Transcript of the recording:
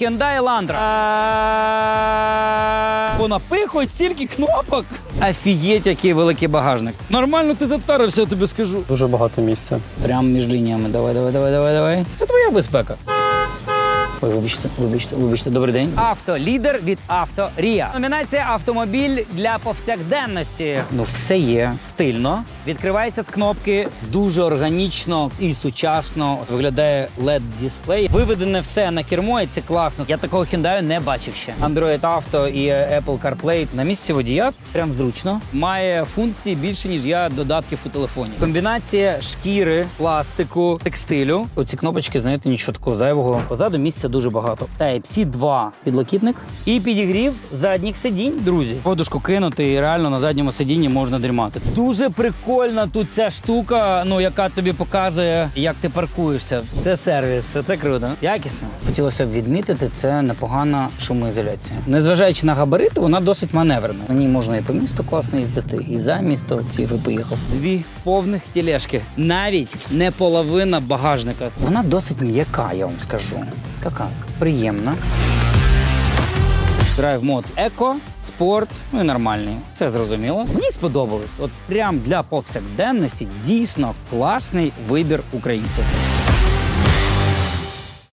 Hyundai Elantra. Понапихують стільки кнопок. Офігеть, який великий багажник. Нормально ти затарився, я тобі скажу. Дуже багато місця. Прям між лініями. Давай, давай, давай, давай, давай. Це твоя безпека. Ой, вибачте, вибачте, вибачте, добрий день. Автолідер від Авторія. Номінація автомобіль для повсякденності. Ну, все є стильно. Відкривається з кнопки дуже органічно і сучасно. Виглядає led дисплей. Виведене все на кермо, і це класно. Я такого Hyundai не бачив ще. Android Auto і Apple CarPlay на місці водія. Прям зручно. Має функції більше ніж я додатків у телефоні. Комбінація шкіри, пластику, текстилю. Оці кнопочки, знаєте, нічого такого зайвого. Позаду місця дуже багато. Type-C 2 підлокітник і підігрів задніх сидінь, друзі. Подушку кинути і реально на задньому сидінні можна дрімати. Дуже прикольна тут ця штука, ну яка тобі показує, як ти паркуєшся. Це сервіс, це круто. Якісно. Хотілося б відмітити, це непогана шумоізоляція. Незважаючи на габарити, вона досить маневрена. На ній можна і по місту класно їздити, і за місто ці і поїхав. Дві повних тележки. Навіть не половина багажника. Вона досить м'яка, я вам скажу. Така приємна. Драйв мод еко, спорт, ну і нормальний. Це зрозуміло. Мені сподобалось. От прям для повсякденності дійсно класний вибір українців.